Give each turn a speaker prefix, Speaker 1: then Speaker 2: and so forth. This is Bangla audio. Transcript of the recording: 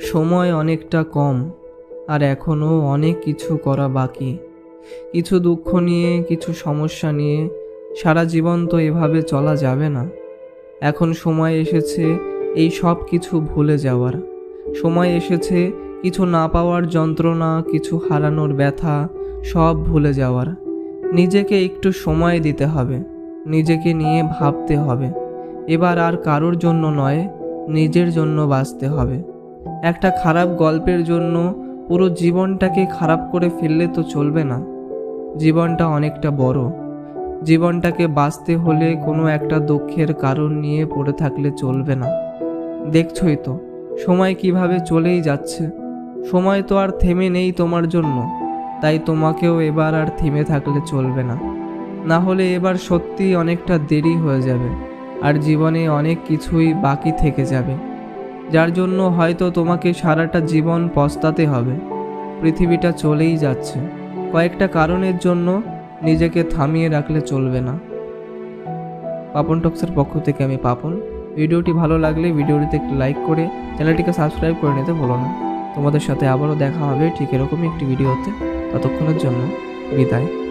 Speaker 1: সময় অনেকটা কম, আর এখনও অনেক কিছু করা বাকি। কিছু দুঃখ নিয়ে, কিছু সমস্যা নিয়ে সারা জীবন তো এভাবে চলা যাবে না। এখন সময় এসেছে এই সব কিছু ভুলে যাওয়ার। সময় এসেছে কিছু না পাওয়ার যন্ত্রণা, কিছু হারানোর ব্যথা, সব ভুলে যাওয়ার। নিজেকে একটু সময় দিতে হবে, নিজেকে নিয়ে ভাবতে হবে। এবার আর কারোর জন্য নয়, নিজের জন্য বাঁচতে হবে। একটা খারাপ গল্পের জন্য পুরো জীবনটাকে খারাপ করে ফেললে তো চলবে না। জীবনটা অনেকটা বড়। জীবনটাকে বাঁচতে হলে কোনো একটা দুঃখের কারণ নিয়ে পড়ে থাকলে চলবে না। দেখছই তো, সময় কীভাবে চলেই যাচ্ছে। সময় তো আর থেমে নেই তোমার জন্য, তাই তোমাকেও এবার আর থেমে থাকলে চলবে না। না হলে এবার সত্যিই অনেকটা দেরি হয়ে যাবে, আর জীবনে অনেক কিছুই বাকি থেকে যাবে। যার জন্য হয়তো তোমাকে সারাটা জীবন পস্তাতে হবে। পৃথিবীটা চলেই যাচ্ছে। কয়েকটা কারণের জন্য নিজেকে থামিয়ে রাখলে চলবে না। পাপন টক্সের পক্ষ থেকে আমি পাপন। ভিডিওটি ভালো লাগলে ভিডিওটিতে একটি লাইক করে চ্যানেলটিকে সাবস্ক্রাইব করে নিতে বলো না। তোমাদের সাথে আবারও দেখা হবে ঠিক এরকমই একটি ভিডিওতে। ততক্ষণের জন্য বিদায়।